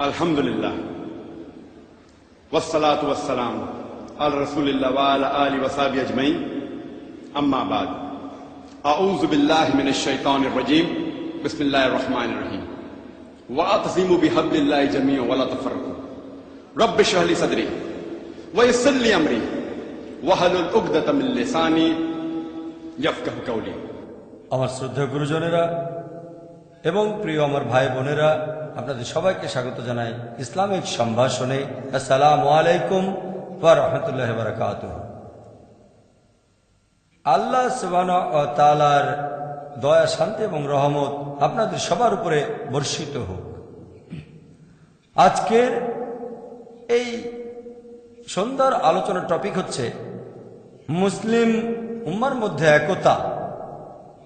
الحمد لله والصلاة والسلام على رسول الله وعلى آله وصحبه أجمعين أما بعد أعوذ بالله من الشيطان الرجيم بسم الله الرحمن الرحيم واعتصموا بحبل الله جميعا ولا تفرقوا رب اشرح لي صدري ويسر لي أمري واحلل عقدة من لساني يفقه قولي আমার শ্রদ্ধা গুরুজনেরা এবং প্রিয় আমার ভাই বোনেরা আপনাদের সবাইকে স্বাগত জানাই ইসলামিক সম্ভাষণে। আসসালামু আলাইকুম রাহমাতুল্লাহ বারাকাত আল্লাহ তাআলার দয়া, শান্তি এবং রহমত আপনাদের সবার উপরে বর্ষিত হোক। আজকের এই সুন্দর আলোচনার টপিক হচ্ছে মুসলিম উম্মার মধ্যে একতা।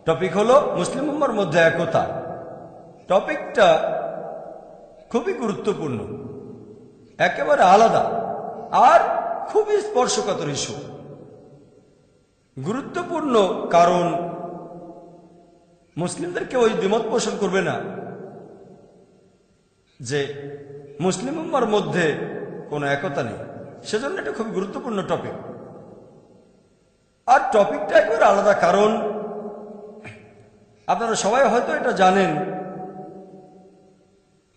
টপিক হলো মুসলিম উম্মার মধ্যে একতা। টপিকটা খুবই গুরুত্বপূর্ণ। একেবারে আলাদা আর খুবই স্পর্শকাতর ইস্যু। গুরুত্বপূর্ণ কারণ, মুসলিমদেরকে ওই দ্বিমত পোষণ করবে না যে মুসলিম উম্মার মধ্যে কোনো একতা নেই। সেজন্য এটা খুব গুরুত্বপূর্ণ টপিক আর টপিকটা একবার আলাদা কারণ, আপনারা সবাই হয়তো এটা জানেন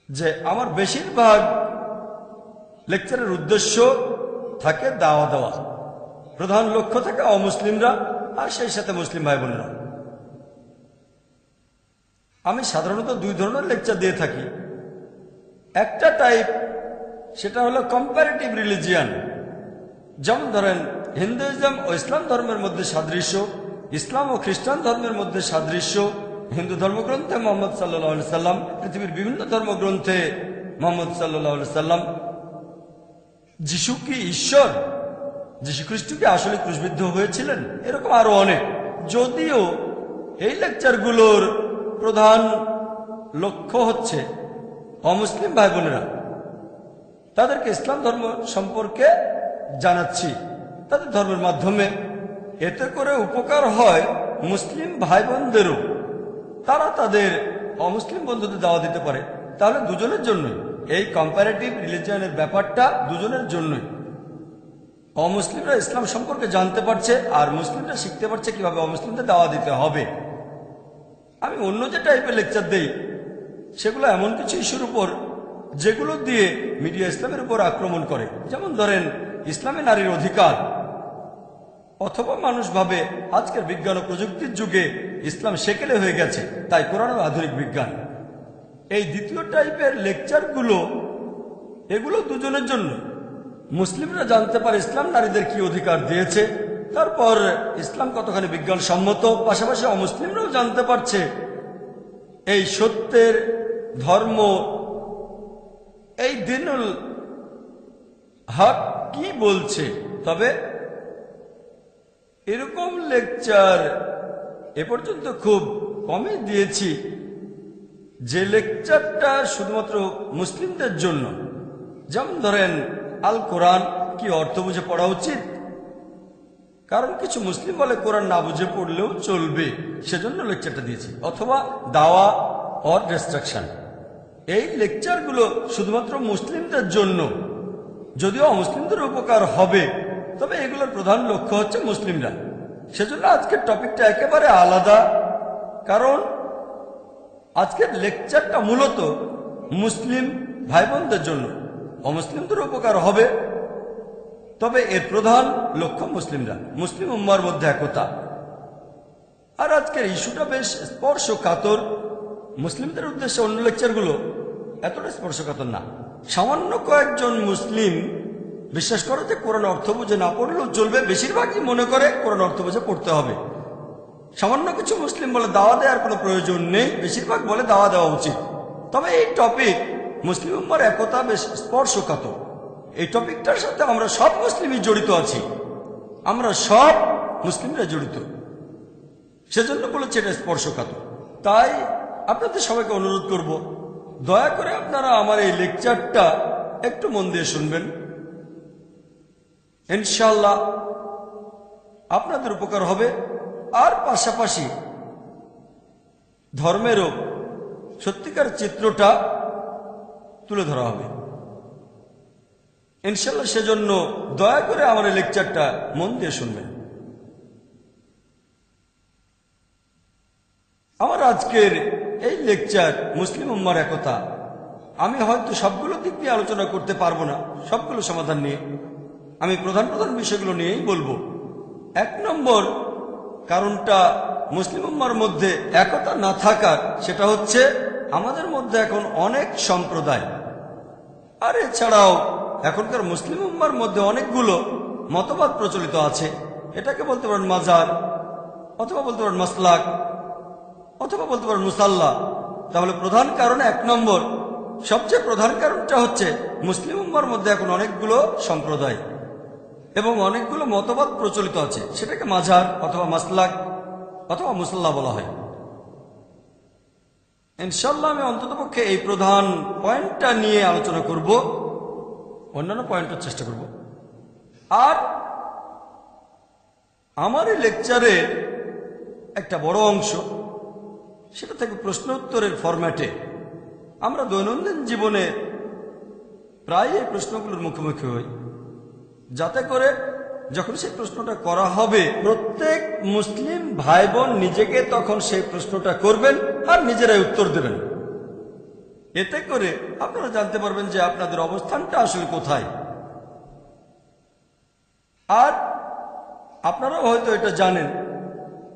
যে আমার বেশিরভাগ লেকচারের উদ্দেশ্য থাকে দাওয়া দেওয়া। প্রধান লক্ষ্য থাকে অমুসলিমরা আর সেই সাথে মুসলিম ভাই বোনেরা আমি সাধারণত দুই ধরনের লেকচার দিয়ে থাকি। একটা টাইপ সেটা হলো কম্পারেটিভ রিলিজিয়ান যেমন ধরেন হিন্দুইজম ও ইসলাম ধর্মের মধ্যে সাদৃশ্য, ইসলাম ও খ্রিস্টান ধর্মের মধ্যে সাদৃশ্য হিন্দু ধর্মগ্রন্থে মোহাম্মদ সাল্লাহ সাল্লাম, পৃথিবীর বিভিন্ন ধর্মগ্রন্থে মোহাম্মদ সাল্লাহ সাল্লাম যিশু কি ঈশ্বর? যিশু খ্রিস্ট কি আসলে ক্রুশবিদ্ধ হয়েছিলেন? এরকম আরও অনেক। যদিও এই লেকচারগুলোর প্রধান লক্ষ্য হচ্ছে অমুসলিম ভাই বোনেরা তাদেরকে ইসলাম ধর্ম সম্পর্কে জানাচ্ছি। তাদের ধর্মের মাধ্যমে এতে করে উপকার হয় মুসলিম ভাই বোনদেরও তারা তাদের অমুসলিম বন্ধুদের দাওয়া দিতে পারে। তাহলে দুজনের জন্যই। এই কম্পারেটিভ রিলিজিয়নের ব্যাপারটা দুজনের জন্যই। অমুসলিমরা ইসলাম সম্পর্কে জানতে পারছে আর মুসলিমরা শিখতে পারছে কীভাবে অমুসলিমদের দাওয়া দিতে হবে। আমি অন্য যে টাইপের লেকচার দেই, সেগুলো এমন কিছু ইস্যুর উপর, যেগুলো দিয়ে মিডিয়া ইসলামের উপর আক্রমণ করে। যেমন ধরেন, ইসলামে নারীর অধিকার। অথবা মানুষ ভাবে, আজকের বিজ্ঞান ও প্রযুক্তির যুগে ইসলাম সেকেলে হয়ে গেছে, তাই কোরআন আধুনিক বিজ্ঞান। এই দ্বিতীয় টাইপের লেকচারগুলো এগুলো দুজনের জন্য। মুসলিমরা জানতে পারে ইসলাম নারীদের কি অধিকার দিয়েছে, তারপর ইসলাম কতখানি বিজ্ঞান সম্মত পাশাপাশি অমুসলিমরাও জানতে পারছে এই সত্যের ধর্ম। এই দিনুল হক কি বলছে? তবে এরকম লেকচার এ পর্যন্ত খুব কমই দিয়েছি। যে লেকচারটা শুধুমাত্র মুসলিমদের জন্য, যেমন ধরেন, আল কোরআন কি অর্থ বুঝে পড়া উচিত? কারণ কিছু মুসলিম বলে কোরআন না বুঝে পড়লেও চলবে, সেজন্য লেকচারটা দিয়েছি। অথবা দাওয়া অর রেস্ট্রাকশন এই লেকচারগুলো শুধুমাত্র মুসলিমদের জন্য, যদিও অমুসলিমদের উপকার হবে, তবে এগুলোর প্রধান লক্ষ্য হচ্ছে মুসলিমরা। সেজন্য আজকের টপিকটা একেবারে আলাদা। কারণ আজকের লেকচারটা মূলত মুসলিম ভাই বোনদের জন্য। অমুসলিমদের উপকার হবে, তবে এর প্রধান লক্ষ্য মুসলিমরা, মুসলিম উম্মার মধ্যে একতা। আর আজকের ইস্যুটা বেশ স্পর্শকাতর। মুসলিমদের উদ্দেশ্যে অন্য লেকচারগুলো এতটা স্পর্শকাতর না। সামান্য কয়েকজন মুসলিম বিশ্বাস করে যে কোরআন অর্থ বুঝে না পড়লেও চলবে বেশিরভাগই মনে করে কোরআন অর্থ বুঝে পড়তে হবে। সামান্য কিছু মুসলিম বলে দাওয়া দেওয়ার কোনো প্রয়োজন নেই, বেশিরভাগ বলে দাওয়া দেওয়া উচিত। তবে এই টপিক মুসলিম উম্মার একতা বেশ স্পর্শকাতর। এই টপিকটার সাথে আমরা সব মুসলিমই জড়িত আছি। আমরা সব মুসলিমরা জড়িত। সেজন্য বলেছে এটা স্পর্শকাতর। তাই আপনাদের সবাইকে অনুরোধ করব, দয়া করে আপনারা আমার এই লেকচারটা একটু মন দিয়ে শুনবেন। ইনশাল্লাহ আপনাদের উপকার হবে। আর পাশাপাশি ধর্মেরও সত্যিকার চিত্রটা তুলে ধরা হবে। ইনশাল্লাহ সেজন্য দয়া করে আমার এই লেকচারটা মন দিয়ে শুনবেন। আমার আজকের এই লেকচার মুসলিম উম্মার একতা। আমি হয়তো সবগুলো দিক দিয়ে আলোচনা করতে পারব না, সবগুলো সমাধান নিয়ে। আমি প্রধান প্রধান বিষয়গুলো নিয়েই বলব। এক নম্বর কারণটা মুসলিম উম্মার মধ্যে একতা না থাকার, সেটা হচ্ছে আমাদের মধ্যে এখন অনেক সম্প্রদায়। আর এছাড়াও এখনকার মুসলিম উম্মার মধ্যে অনেকগুলো মতবাদ প্রচলিত আছে। এটাকে বলতে পারেন মাজার, অথবা বলতে পারেন মাসলাক, অথবা বলতে পারেন মুসাল্লা। তাহলে প্রধান কারণ এক নম্বর। সবচেয়ে প্রধান কারণটা হচ্ছে মুসলিম উম্মার মধ্যে এখন অনেকগুলো সম্প্রদায়। এবং অনেকগুলো মতবাদ প্রচলিত আছে। সেটাকে মাঝার অথবা মাসলাক অথবা মুসাল্লা বলা হয়। ইনশাল্লাহ আমি অন্ততপক্ষে এই প্রধান পয়েন্টটা নিয়ে আলোচনা করব। অন্যান্য পয়েন্টের চেষ্টা করব। আর আমার এই লেকচারের একটা বড় অংশ, সেটা থেকে প্রশ্ন উত্তরের ফরম্যাটে আমরা দৈনন্দিন জীবনে প্রায় এই প্রশ্নগুলোর মুখোমুখি হই। যাতে করে যখন সেই প্রশ্নটা করা হবে, প্রত্যেক মুসলিম ভাই বোন নিজেকে তখন সেই প্রশ্নটা করবেন আর নিজেরাই উত্তর দেবেন। এতে করে আপনারা জানতে পারবেন যে আপনাদের অবস্থানটা আসলে কোথায়। আর আপনারাও হয়তো এটা জানেন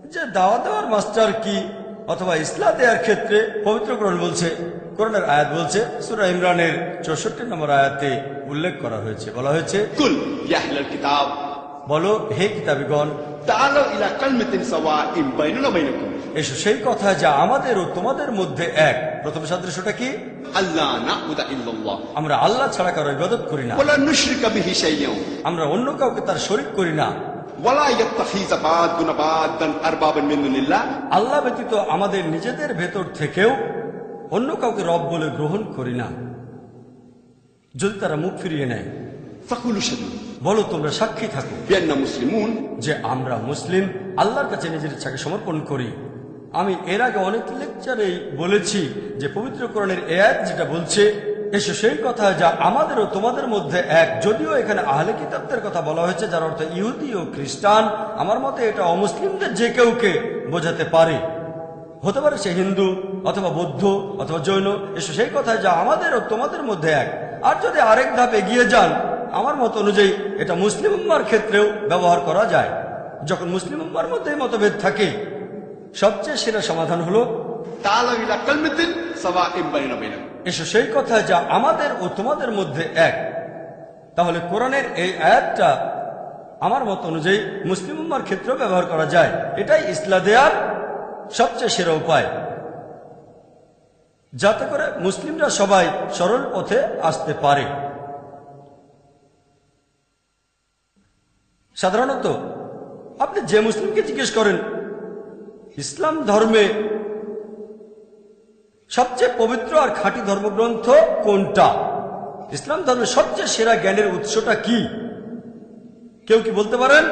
যে দাওয়া দেওয়ার মাস্টার কি? অথবা ইসলাম দেওয়ার ক্ষেত্রে পবিত্র পবিত্রকরণ বলছে করোনার আয়াত বলছে সুরা ইমরানের চৌষট্টি নম্বর আয়াতে উল্লেখ করা হয়েছে। বলা হয়েছে কুল ইয়াহলাল কিতাব। বলো হে কিতাবিগণ তাআলা ইলা কালমাতিন সাওয়াইন বাইনানা বাইনাকুম। এসো সেই কথা যা আমাদের ও তোমাদের মধ্যে এক। প্রথম সাদৃশ্যটা কি? আল্লাহ নাবুদা ইল্লাল্লাহ। আমরা আল্লাহ ছাড়া কারও ইবাদত করি না। ওয়ালা নুশরিকা বিহি আমরা অন্য কাউকে তার শরিক করি না। আল্লাহ ব্যতীত আমাদের নিজেদের ভেতর থেকেও অন্য কাউকে রব বলে গ্রহণ করি না। যদি তারা মুখ ফিরিয়ে নেয় বলো তোমরা সাক্ষী থাকো। মুসলিমুন। যে আমরা মুসলিম আল্লাহর কাছে নিজের ইচ্ছাকে সমর্পণ করি। আমি এর আগে অনেক লেকচারে বলেছি যে পবিত্র কোরআনের এয়াত যেটা বলছে এসে, সেই কথা যা আমাদের ও তোমাদের মধ্যে এক। যদিও এখানে আহলে কিতাবদের কথা বলা হয়েছে, যার অর্থ ইহুদি ও খ্রিস্টান, আমার মতে এটা অমুসলিমদের যে কেউকে বোঝাতে পারে। হতে পারে সে হিন্দু অথবা বৌদ্ধ অথবা জৈন, এসে, সেই কথা যা আমাদের ও তোমাদের মধ্যে এক। আর যদি আরেক ধাপ এগিয়ে যান, আমার মত অনুযায়ী এটা মুসলিম উম্মার ক্ষেত্রেও ব্যবহার করা যায়। যখন মুসলিম উম্মার মধ্যে মতভেদ থাকে, সবচেয়ে সেরা সমাধান হলো তাহলে এসো সেই কথা যা আমাদের ও তোমাদের মধ্যে এক। তাহলে কোরআনের এই আয়াতটা আমার মত অনুযায়ী মুসলিম উম্মার ক্ষেত্রেও ব্যবহার করা যায়। এটাই ইসলা দেয়ার সবচেয়ে সেরা উপায়। যাতে করে মুসলিমরা সবাই সরল পথে আসতে পারে। সাধারণত আপনি যে মুসলিমকে জিজ্ঞেস করেন, ইসলাম ধর্মে সবচেয়ে পবিত্র আর খাঁটি ধর্মগ্রন্থ কোনটা? ইসলাম ধর্মের সবচেয়ে সেরা জ্ঞানের উৎসটা কি? কেউ কি বলতে পারেন?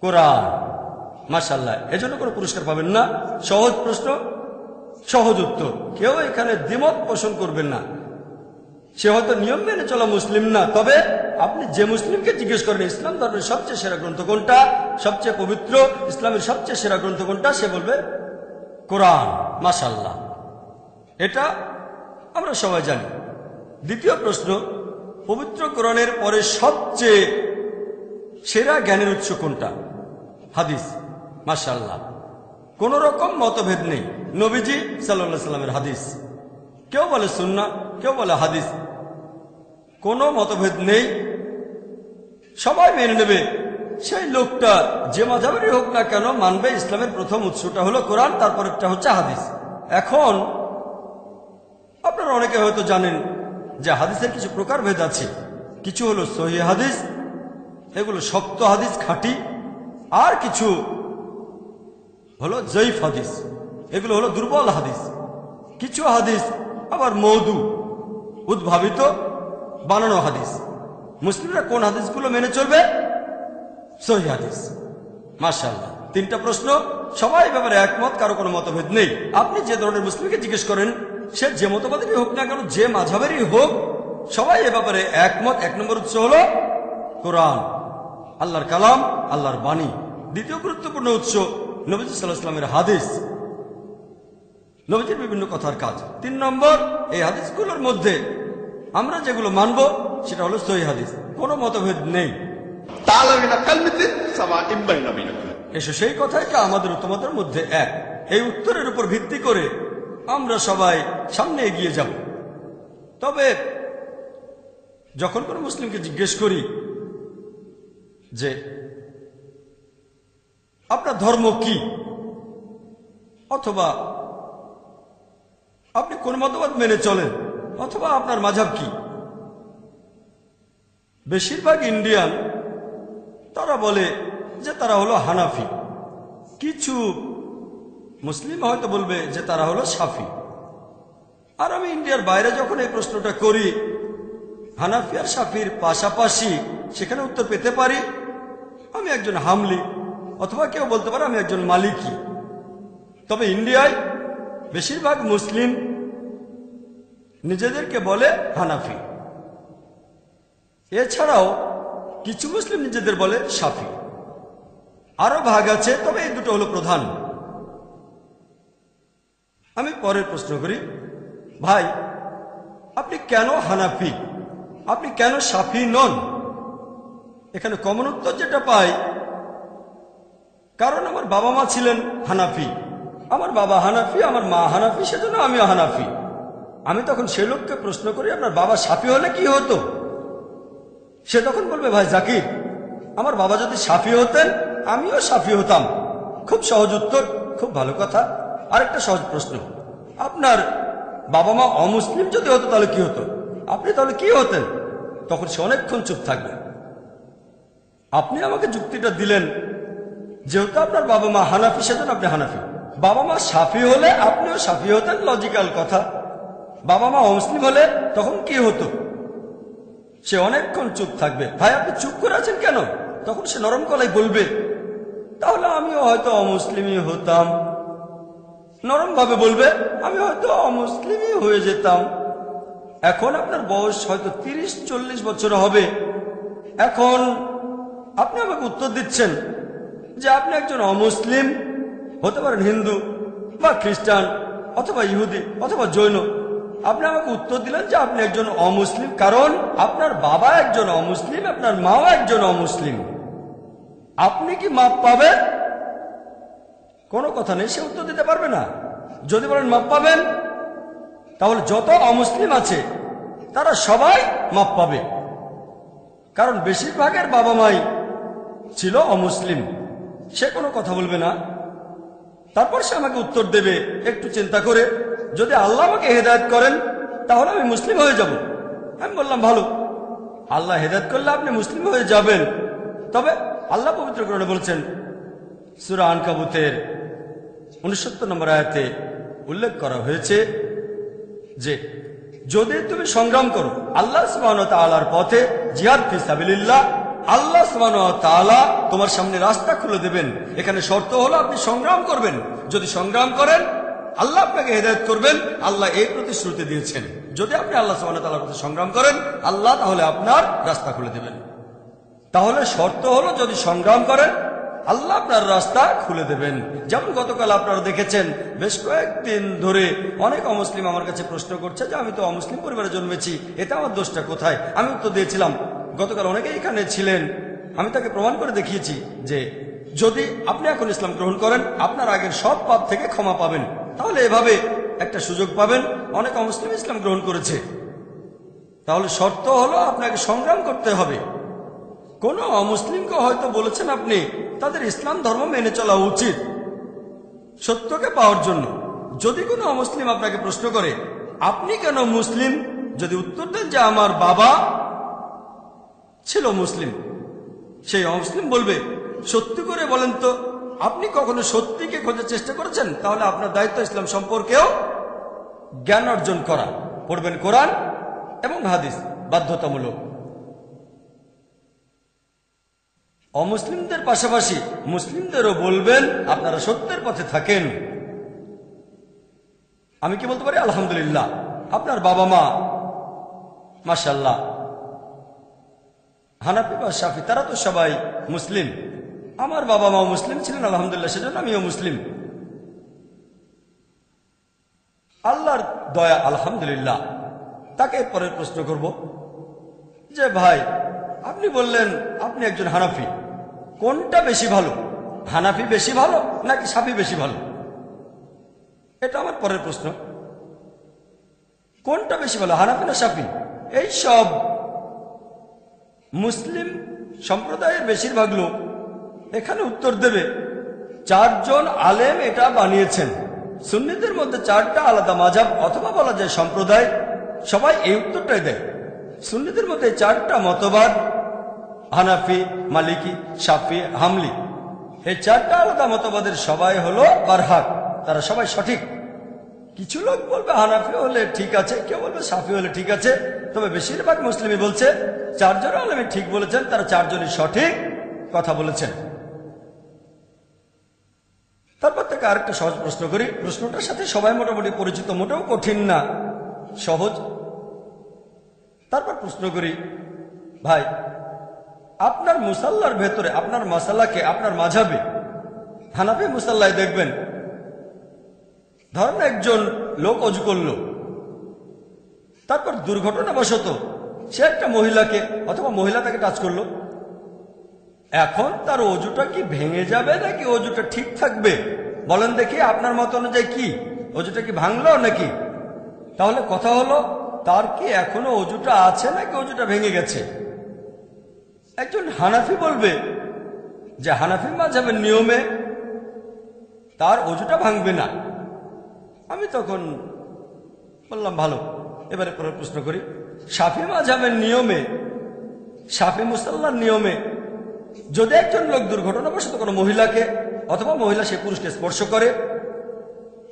কোরআন। মাসাল্লাহ এজন্য কোনো পুরস্কার পাবেন না। সহজ প্রশ্ন, সহজ উত্তর। কেউ এখানে দ্বিমত পোষণ করবেন না। সে হয়তো নিয়ম মেনে চলা মুসলিম না, তবে আপনি যে মুসলিমকে জিজ্ঞেস করেন, ইসলাম ধর্মের সবচেয়ে সেরা গ্রন্থ কোনটা? সবচেয়ে পবিত্র, ইসলামের সবচেয়ে সেরা গ্রন্থ কোনটা? সে বলবে, কোরআন। মাসাল্লাহ এটা আমরা সবাই জানি। দ্বিতীয় প্রশ্ন, পবিত্র কোরআনের পরে সবচেয়ে সেরা জ্ঞানের উৎস কোনটা? হাদিস মাসাল্লাহ কোন রকম মতভেদ নেই। নবীজি সাল্লা সাল্লামের হাদিস। কেউ বলে সুন্না কেউ বলে হাদিস। কোনো মতভেদ নেই। সবাই মেনে নেবে সেই লোকটা যে মাঝাবেরই হোক না কেন মানবে ইসলামের প্রথম উৎসটা হলো কোরআন, তারপরেরটা হচ্ছে হাদিস। এখন আপনারা অনেকে হয়তো জানেন যে হাদিসের কিছু প্রকারভেদ আছে। কিছু হলো সহি হাদিস, এগুলো শক্ত হাদিস, খাঁটি। আর কিছু হলো জৈফ হাদিস, এগুলো হলো দুর্বল হাদিস। কিছু হাদিস আবার মৌদু, উদ্ভাবিত, বানানো হাদিস। মুসলিমরা কোন হাদিসগুলো মেনে চলবে? সহি হাদিস। মার্শাল্লাহ তিনটা প্রশ্ন। সবাই ব্যাপারে একমত, কারও কোনো মতভেদ নেই। আপনি যে ধরনের মুসলিমকে জিজ্ঞেস করেন, সে যে মতবাদেরই হোক না কেন, যে মাঝাবেরই হোক, সবাই এ ব্যাপারে একমত। এক নম্বর উৎস হল কোরআন। আল্লাহর কালাম, আল্লাহর বাণী। দ্বিতীয় গুরুত্বপূর্ণ উৎস নবীজ সাল্লাহামের হাদিস। নবীজির বিভিন্ন কথার কাজ। তিন নম্বর, এই হাদিসগুলোর মধ্যে আমরা যেগুলো মানব, সেটা হলো সহি হাদিস। কোনো মতভেদ নেই। এসে সেই কথাইটা আমাদের তোমাদের মধ্যে এক। এই উত্তরের উপর ভিত্তি করে আমরা সবাই সামনে এগিয়ে যাব। তবে যখন মুসলিমকে জিজ্ঞেস করি যে, আপনার ধর্ম কি? অথবা, আপনি কোন মতবাদ মেনে চলেন? অথবা, আপনার মাঝাব কি? বেশিরভাগ ইন্ডিয়ান তারা বলে যে তারা হলো হানাফি। কিছু মুসলিম হয়তো বলবে যে তারা হলো সাফি। আর আমি ইন্ডিয়ার বাইরে যখন এই প্রশ্নটা করি, হানাফি আর সাফির পাশাপাশি সেখানে উত্তর পেতে পারি? আমি একজন হামলি, অথবা কেউ বলতে পারে আমি একজন মালিকি। তবে ইন্ডিয়ায় বেশিরভাগ মুসলিম নিজেদেরকে বলে হানাফি। এছাড়াও কিছু মুসলিম নিজেদের বলে সাফি আরও ভাগ আছে, তবে এই দুটো হলো প্রধান। আমি পরের প্রশ্ন করি। ভাই, আপনি কেন হানাফি? আপনি কেন সাফি নন? এখানে কমন উত্তর যেটা পাই, কারণ আমার বাবা মা ছিলেন হানাফি। আমার বাবা হানাফি, আমার মা হানাফি, সেজন্য আমিও হানাফি। আমি তখন সে লোককে প্রশ্ন করি, আপনার বাবা সাফি হলে কি হতো? সে তখন বলবে, ভাই জাকির, আমার বাবা যদি সাফি হতেন, আমিও সাফি হতাম। খুব সহজ উত্তর, খুব ভালো কথা। আরেকটা সহজ প্রশ্ন, আপনার বাবা মা অমুসলিম যদি হতো তাহলে কি হতো? আপনি তাহলে কি হতেন? তখন সে অনেকক্ষণ চুপ থাকবে। আপনি আমাকে যুক্তিটা দিলেন, যেহেতু আপনার বাবা মা হানাফি, সেজন্য আপনি হানাফি। বাবা মা সাফি হলে আপনিও সাফি হতেন লজিক্যাল কথা। বাবা মা অমুসলিম হলে তখন কি হতো? সে অনেকক্ষণ চুপ থাকবে। ভাই, আপনি চুপ করে আছেন কেন? তখন সে নরম গলায় বলবে, তাহলে আমিও হয়তো অমুসলিমই হতাম। নরম ভাবে বলবে আমি হয়তো অমুসলিমই হয়ে যেতাম। এখন আপনার বয়স হয়তো তিরিশ, চল্লিশ বছর হবে। এখন আপনি আমাকে উত্তর দিচ্ছেন যে আপনি একজন অমুসলিম, হতে পারেন হিন্দু বা খ্রিস্টান অথবা ইহুদি অথবা জৈন। আপনি আমাকে উত্তর দিলেন যে আপনি একজন অমুসলিম, কারণ আপনার বাবা একজন অমুসলিম, আপনার মাও একজন অমুসলিম। আপনি কি মাপ পাবেন? কোনো কথা নেই, সে উত্তর দিতে পারবে না। যদি বলেন মাপ পাবেন, তাহলে যত অমুসলিম আছে, তারা সবাই মাপ পাবে। কারণ বেশিরভাগের বাবা মাই ছিল অমুসলিম। সে কোনো কথা বলবে না। তারপর সে আমাকে উত্তর দেবে, একটু চিন্তা করে। যদি আল্লাহ আমাকে হেদায়ত করেন, তাহলে আমি মুসলিম হয়ে যাব। আমি বললাম, ভালো। আল্লাহ হেদায়ত করলে আপনি মুসলিম হয়ে যাবেন। তবে আল্লাহ পবিত্র করণে বলছেন, সুরা আনকাবুতের উনসত্তর নম্বর আয়াতে উল্লেখ করা হয়েছে যে, যদি তুমি সংগ্রাম করো, আল্লাহ সুবাহর পথে জিহাদ ফিসাবিল্লাহ আল্লাহ সুবাহ তোমার সামনে রাস্তা খুলে দেবেন। এখানে শর্ত হলো আপনি সংগ্রাম করবেন। যদি সংগ্রাম করেন আল্লাহ আপনাকে হেদায়ত করবেন, আল্লাহ এই প্রতিশ্রুতি দিয়েছেন। যদি আপনি আল্লাহ তালার প্রতি সংগ্রাম করেন, আল্লাহ তাহলে আপনার রাস্তা খুলে দেবেন। তাহলে শর্ত হলো যদি সংগ্রাম করেন, আল্লাহ আপনার রাস্তা খুলে দেবেন। যেমন গতকাল আপনারা দেখেছেন, বেশ কয়েকদিন ধরে অনেক অমুসলিম আমার কাছে প্রশ্ন করছে যে, আমি তো অমুসলিম পরিবারে জন্মেছি এটা আমার দোষটা কোথায়? আমি উত্তর দিয়েছিলাম, গতকাল অনেকেই এখানে ছিলেন। আমি তাকে প্রমাণ করে দেখিয়েছি যে, যদি আপনি এখন ইসলাম গ্রহণ করেন, আপনার আগের সব পাপ থেকে ক্ষমা পাবেন। তাহলে এভাবে একটা সুযোগ পাবেন। অনেক অমুসলিম ইসলাম গ্রহণ করেছে। তাহলে শর্ত হলো আপনাকে সংগ্রাম করতে হবে। কোন অমুসলিমকে হয়তো বলেছেন আপনি, তাদের ইসলাম ধর্ম মেনে চলা উচিত সত্যকে পাওয়ার জন্য। যদি কোনো অমুসলিম আপনাকে প্রশ্ন করে, আপনি কেন মুসলিম? যদি উত্তর দেন যে, আমার বাবা ছিল মুসলিম। সেই অমুসলিম বলবে, সত্যি করে বলেন তো। আপনি কখনো সত্যিকে খোঁজার চেষ্টা করেছেন? তাহলে আপনার দায়িত্ব ইসলাম সম্পর্কেও জ্ঞান অর্জন করা। পড়বেন কোরআন এবং হাদিস, বাধ্যতামূলক। অমুসলিমদের পাশাপাশি মুসলিমদেরও বলবেন, আপনারা সত্যের পথে থাকেন। আমি কি বলতে পারি? আলহামদুলিল্লাহ। আপনার বাবা মা মাসাল্লাহ হানাফি বা শাফি, তারা তো সবাই মুসলিম। আমার বাবা মাও মুসলিম ছিলেন, আলহামদুলিল্লাহ, সেজন্য আমিও মুসলিম। আল্লাহর দয়া, আলহামদুলিল্লাহ। তাকে পরের প্রশ্ন করব, যে ভাই, আপনি বললেন আপনি একজন হানাফি। কোনটা বেশি ভালো? হানাফি বেশি ভালো নাকি সাফি বেশি ভালো? এটা আমার পরের প্রশ্ন। কোনটা বেশি ভালো, হানাফি না সাফি? এই সব মুসলিম সম্প্রদায়ের বেশিরভাগ লোক এখানে উত্তর দেবে। চারজন আলেম এটা বানিয়েছেন। সুন্নিদের মধ্যে চারটা আলাদা মাজাব অথবা বলা যায় সম্প্রদায়। সবাই এই উত্তরটাই দেয়। সুন্নিদের মধ্যে চারটা মতবাদ, হানাফি, মালিকি সাফি হামলি। এই চারটা আলাদা মতবাদের সবাই হলো বারহাক। তারা সবাই সঠিক। কিছু লোক বলবে হানাফি হলে ঠিক আছে, কেউ বলবে সাফি হলে ঠিক আছে। তবে বেশিরভাগ মুসলিমই বলছে, চারজন আলমী ঠিক বলেছেন, তারা চারজনই সঠিক কথা বলেছেন। তারপর থেকে আরেকটা সহজ প্রশ্ন করি। প্রশ্নটার সাথে সবাই মোটামুটি পরিচিত, মোটেও কঠিন না, সহজ। তারপর প্রশ্ন করি, ভাই, আপনার মুসাল্লার ভেতরে, আপনার মাসাল্লাকে আপনার মাঝাবে, হানাফি মুসাল্লায় দেখবেন, ধরেন একজন লোক অজু করল, তারপর দুর্ঘটনাবশত সে একটা মহিলাকে, অথবা মহিলা তাকে টাচ করল এখন তার অজুটা কি ভেঙে যাবে নাকি অজুটা ঠিক থাকবে? বলেন দেখি আপনার মত অনুযায়ী কি? অজুটা কি ভাঙলো নাকি? তাহলে কথা হলো, তার কি এখনও অজুটা আছে নাকি অজুটা ভেঙে গেছে? একজন হানাফি বলবে যে হানাফি মাঝাবের নিয়মে তার অজুটা ভাঙবে না। আমি তখন বললাম, ভালো, এবারে পরে প্রশ্ন করি। সাফি মাঝাবের নিয়মে, সাফি মুসাল্লার নিয়মে যদি একজন লোক দুর্ঘটনাবশত কোনো মহিলাকে অথবা মহিলা সে পুরুষকে স্পর্শ করে,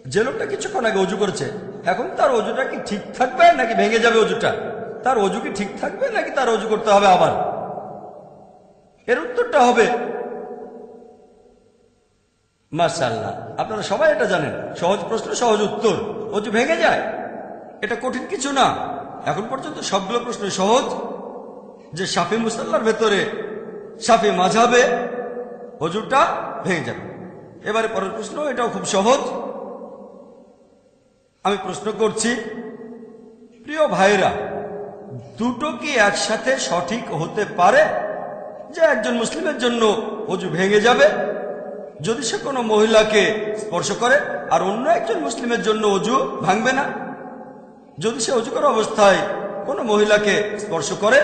যে লোকটা কিছুক্ষণ আগে অজু করেছে, এখন তার অজুটা কি ঠিক থাকবে নাকি ভেঙে যাবে অজুটা? তার অজু কি ঠিক থাকবে নাকি তার অজু করতে হবে আবার? এর উত্তরটা হবে মার্শাল্লাহ আপনারা সবাই এটা জানেন। সহজ প্রশ্ন, সহজ উত্তর। অজু ভেঙে যায়। এটা কঠিন কিছু না। এখন পর্যন্ত সবগুলো প্রশ্ন সহজ। যে সাফি মুসাল্লার ভেতরে সাফি মাঝাবে অজুটা ভেঙে যাবে। এবারে পরের প্রশ্ন, এটাও খুব সহজ। আমি প্রশ্ন করছি, প্রিয় ভাইরা দুটো কি একসাথে সঠিক হতে পারে যে একজন মুসলিমের জন্য অজু ভেঙে যাবে? যদি সে কোনো মহিলাকে স্পর্শ করে আর অন্য একজন মুসলিমের জন্য অজু ভাঙবে না? যদি সে অজু করা অবস্থায় কোনো মহিলাকে স্পর্শ করে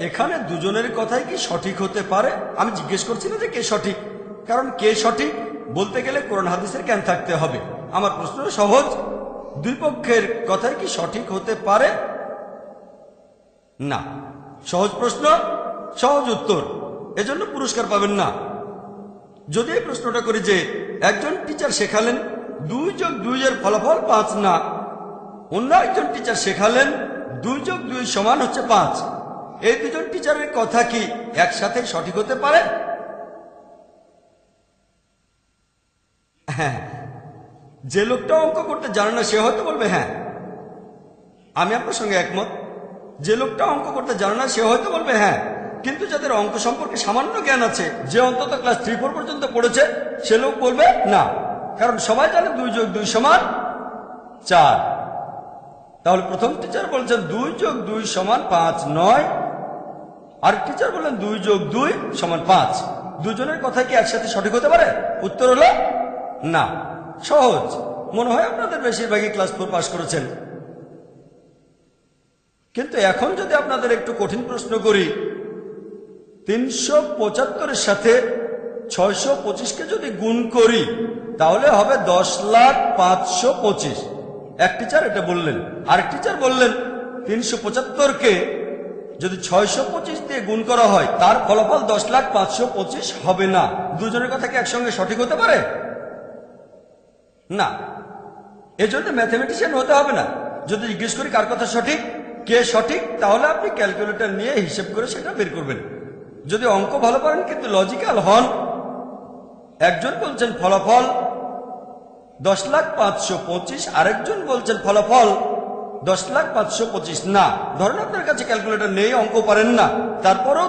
এখানে দুজনের কথাই কি সঠিক হতে পারে? আমি জিজ্ঞেস করছি না যে কে সঠিক। কারণ কে সঠিক বলতে গেলে কোরআন হাদিসের জ্ঞান থাকতে হবে। আমার প্রশ্ন সহজ। দুই পক্ষের কথাই কি সঠিক হতে পারে? না। সহজ প্রশ্ন, সহজ উত্তর। এজন্য পুরস্কার পাবেন না। যদি এই প্রশ্নটা করি যে একজন টিচার শেখালেন, দুই যোগ দুই এর ফলাফল পাঁচ না। অন্য একজন টিচার শেখালেন, দুই যোগ দুই সমান হচ্ছে পাঁচ। এই দুজন টিচারের কথা কি একসাথে সঠিক হতে পারে? হ্যাঁ। যে লোকটা অঙ্ক করতে জানে না, সে হয়তো বলবে হ্যাঁ। আমি আপনার সঙ্গে একমত। যে লোকটা অঙ্ক করতে জানে না, সে হয়তো বলবে হ্যাঁ। কিন্তু যাদের অঙ্ক সম্পর্কে সামান্য জ্ঞান আছে, যে অন্তত ক্লাস থ্রি, ফোর পর্যন্ত পড়েছে, সে লোক বলবে, না। কারণ সবাই জানে দুই যোগ দুই সমান চার। তাহলে প্রথম টিচার বলছেন, দুই যোগ দুই সমান পাঁচ, নয়। আর টিচার বললেন, দুই যোগ দুই সমান পাঁচ। দুজনের কথা কি একসাথে সঠিক হতে পারে? উত্তর হলো, না। সহজ। মনে হয় আপনাদের বেশিরভাগই ক্লাস ফোর পাস করেছেন। কিন্তু এখন যদি আপনাদের একটু কঠিন প্রশ্ন করি, তিনশো পঁচাত্তরের সাথে ছয়শো পঁচিশকে যদি গুণ করি, তাহলে হবে দশ লাখ পাঁচশো পঁচিশ। এক টিচার এটা বললেন। আরেক টিচার বললেন, তিনশো পঁচাত্তরকে যদি ছয়শো পঁচিশ দিয়ে গুণ করা হয়, তার ফলাফল দশ লাখ পাঁচশো পঁচিশ হবে না। দুজনের কথা কি একসঙ্গে সঠিক হতে পারে? না। এজন্য ম্যাথমেটিশিয়ান হতে হবে না। যদি জিজ্ঞেস করি কার কথা সঠিক, কে সঠিক, তাহলে আপনি ক্যালকুলেটর নিয়ে হিসেব করে সেটা বের করবেন। যদি অঙ্ক ভালো পারেন, কিন্তু লজিক্যাল হন, একজন বলছেন ফলাফল দশ লাখ পাঁচশো পঁচিশ, আরেকজন বলছেন ফলাফল দশ লাখ পাঁচশো পঁচিশ। না ধরেন আপনার কাছে ক্যালকুলেটর নেই অঙ্ক পারেন না। তারপরও